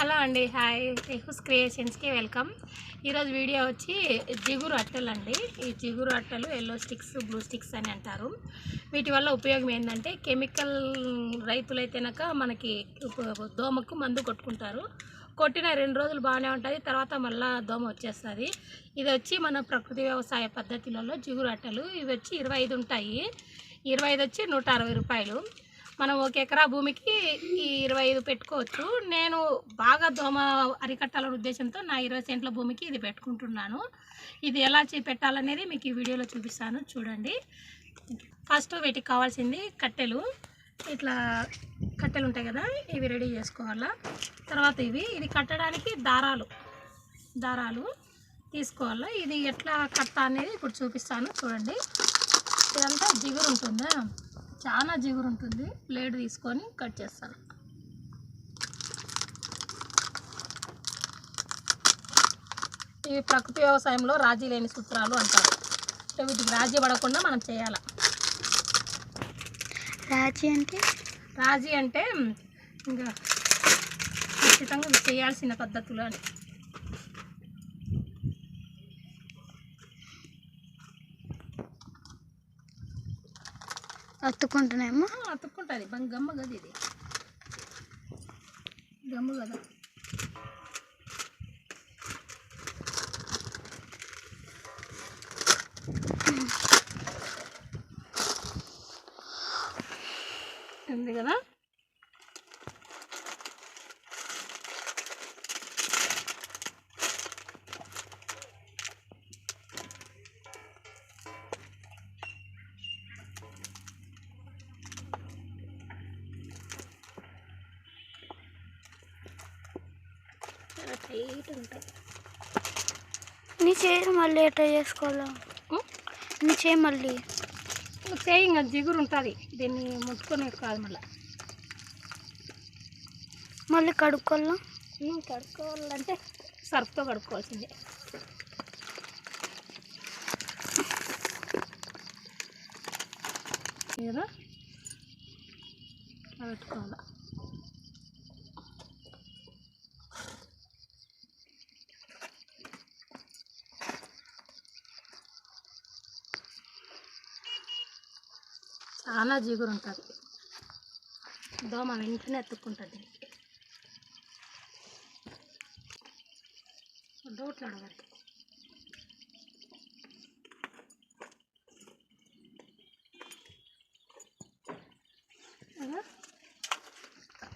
Hello అండి hi. హుస్ క్రియేషన్స్కి వెల్కమ్. ఈరోజు వీడియో వచ్చి జిగురు అట్టలు అండి ఈ జిగురు అట్టలు ఎల్లో స్టిక్స్ బ్లూ స్టిక్స్ అని అంటారు. వీటి వల్ల ఉపయోగం ఏంటంటే కెమికల్ రైతులైతేనక మనకి ఉప- దోమకు మందు కొట్టుకుంటారు. కొట్టిన రెండు రోజులు బాగానే ఉంటుంది తర్వాత మళ్ళీ దోమ వచ్చేస్తుంది. ఇది వచ్చి మన ప్రకృతి వ్యవసాయ పద్ధతులలో జిగురు అట్టలు ఇవి వచ్చి ఇరవై ఐదు ఉంటాయి. ఇరవై ఐదు వచ్చి నూట అరవై రూపాయలు. మనం ఒక ఎకరా భూమికి ఈ ఇరవై ఐదు పెట్టుకోవచ్చు. నేను బాగా దోమ అరికట్టాలనే ఉద్దేశంతో నా ఇరవై సెంట్ల భూమికి ఇది పెట్టుకుంటున్నాను. ఇది ఎలా పెట్టాలనేది మీకు ఈ వీడియోలో చూపిస్తాను. చూడండి. ఫస్ట్ వీటికి కావాల్సింది కట్టెలు. ఇట్లా కట్టెలు ఉంటాయి కదా ఇవి రెడీ చేసుకోవాలా. తర్వాత ఇవి ఇది కట్టడానికి దారాలు. దారాలు తీసుకోవాలా. ఇది ఎట్లా కట్ట అనేది ఇప్పుడు చూపిస్తాను. చూడండి. ఇదంతా జిగురు ఉంటుందా? చాలా జిగురు ఉంటుంది. బ్లేడ్ తీసుకొని కట్ చేస్తాను ఇవి ప్రకృతి వ్యవసాయంలో రాజీ లేని సూత్రాలు అంటారు. అంటే వీటికి రాజీ పడకుండా మనం చేయాలి. రాజీ అంటే? రాజీ అంటే ఇంకా ఖచ్చితంగా చేయాల్సిన పద్ధతులు అని. అత్తుకుంటున్నామో అతుక్కుంటుంది. బంగ్ గమ్మ కదా ఇది. గమ్ము కదా. ఉంది కదా? చాలా టైట్ ఉంటాయి నీ చేయి మళ్ళీ ఎట్లా చేసుకోవాలా? నీ చేయి మళ్ళీ. చేయి ఇంకా జిగురు ఉంటుంది. దీన్ని ముట్టుకునే కాదు మళ్ళీ. మళ్ళీ కడుక్కోవాలా? కడుక్కోవాలంటే సర్ఫ్తో కడుక్కోవాల్సిందే. కదా పెట్టుకోవాలి. చాలా జిగురు ఉంటుంది దోమ వెంటనే ఎత్తుక్కుంటుంది దీనికి. డౌట్లు అడగద్దు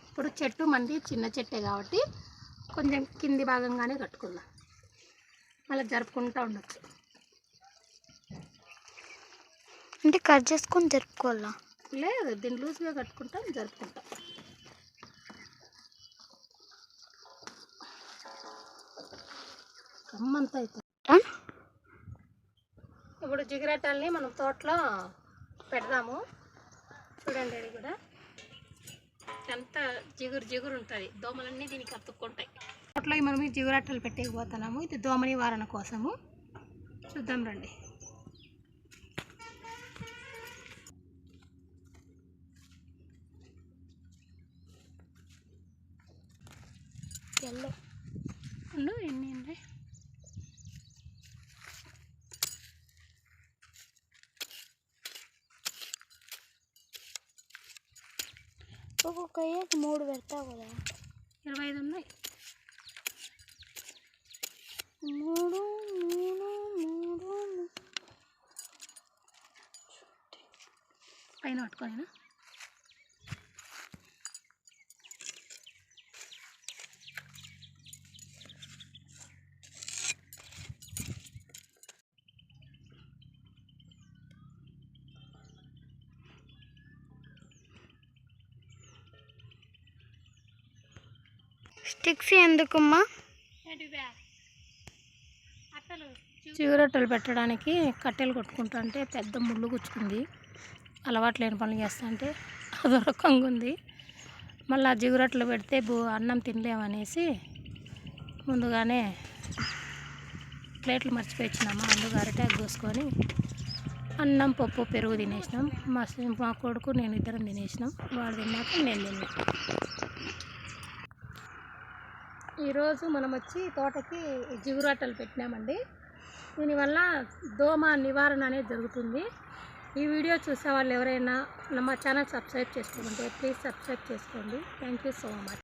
ఇప్పుడు చెట్టు మంది చిన్న చెట్టే కాబట్టి కొంచెం కింది భాగంగానే కట్టుకుందాం. మళ్ళీ జరుపుకుంటూ ఉండొచ్చు. అంటే కట్ చేసుకొని జరుపుకోవాలా? లేదు దీన్ని లూజ్గా కట్టుకుంటాం జరుపుకుంటాం. కమ్మంతా? ఇప్పుడు జిగిరెట్టాలని మనం తోటలో పెడదాము. చూడండి అది కూడా. ఎంత జిగురు జిగురు ఉంటుంది. దోమలన్నీ దీనికి అతుక్కుంటాయి. తోటలో మనం ఈ జిగురట్టలు పెట్టేకపోతున్నాము ఇది దోమ నివారణ కోసము. చూద్దాం రండి. ఎల్లో. ఉండు ఎన్ని ఉన్నాయి ఒక్కొక్క అయ్యాక మూడు పెడతావు కదా. ఇరవై ఐదు ఉన్నాయి. మూడు మూడు మూడు పైన పట్టుకోనేనా స్టిక్స్ ఎందుకమ్మా? చిగురొట్టెలు పెట్టడానికి కట్టెలు కొట్టుకుంటా అంటే పెద్ద ముళ్ళు గుచ్చుకుంది. అలవాటు లేని పనులు చేస్తా అంటే అదో రకంగా ఉంది. మళ్ళీ ఆ జిగురొట్టెలు పెడితే బు అన్నం తినలేమనేసి ముందుగానే ప్లేట్లు మర్చిపోయి వచ్చినాము అందుకు అరటాకు కోసుకొని అన్నం పప్పు పెరుగు తినేసినాం. మా మా కొడుకు నేను ఇద్దరం తినేసినాం. వాడు తిన్నాక నేను తిన్నా. ఈరోజు మనం వచ్చి తోటకి జిగురాటలు పెట్టినామండి. దీనివల్ల దోమ నివారణ అనేది జరుగుతుంది. ఈ వీడియో చూసే వాళ్ళు ఎవరైనా మా ఛానల్ సబ్స్క్రైబ్ చేసుకోమంటే ప్లీజ్ సబ్స్క్రైబ్ చేసుకోండి. Thank you so much.